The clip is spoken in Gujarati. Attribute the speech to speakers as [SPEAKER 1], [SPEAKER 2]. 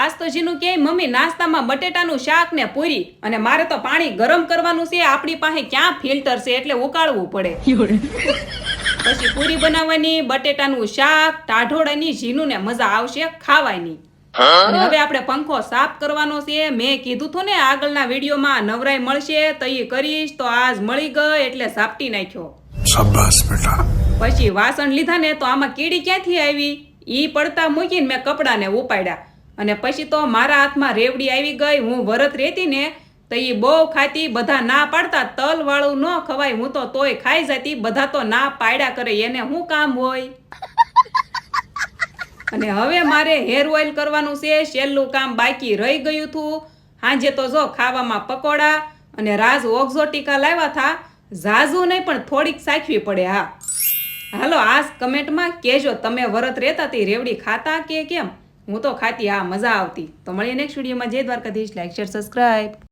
[SPEAKER 1] આજ તો જીનું કે મમ્મી નાસ્તામાં બટેટાનું શાક ને પૂરી અને મારે તો પાણી ગરમ કરવાનું છે આપણી પાસે ક્યાં ફિલ્ટર છે એટલે ઉકાળવું પડે. પછી પૂરી બનાવવાની બટેટાનું શાક ટાઢોળાની જીનું ને મજા આવશે ખાવાની. હવે આપણે પંખો સાફ કરવાનો છે મેં કીધું હતું ને આગળના વિડીયોમાં નવરાઈ મળશે તો એ કરીશ તો આજ મળી ગઈ એટલે સાપટી નાખ્યો. પછી વાસણ લીધા ને તો આમાં કીડી ક્યાંથી આવી? ઈ પડતા મૂકીને મેં કપડાને ઉપાડ્યા. અને પછી તો મારા હાથમાં રેવડી આવી ગઈ, હું વરત રહેતી ને તો એ બહુ ખાતી, બધા ના પાડતા, તલવાળું ન ખવાય, હું તો તોય ખાઈ જતી, બધા તો ના પાડ્યા કરે, એને શું કામ હોય? અને હવે મારે હેર ઓઇલ કરવાનું છે, છેલ્લું કામ બાકી રહી ગયું હતું સાંજે તો જો ખાવામાં પકોડા અને રાજ ઓક્ઝોટિકા લાવ્યા થા, ઝાઝુ નહીં, પણ થોડીક સાચવી પડે, હા. હાલો આ કમેન્ટમાં કહેજો, તમે વરત રહેતા તે, રેવડી ખાતા કે કેમ? હું તો ખાતી હા, મજા આવતી. તો મળીએ નેક્સ્ટ વિડીયોમાં જય દ્વારકાધીશ. Like share subscribe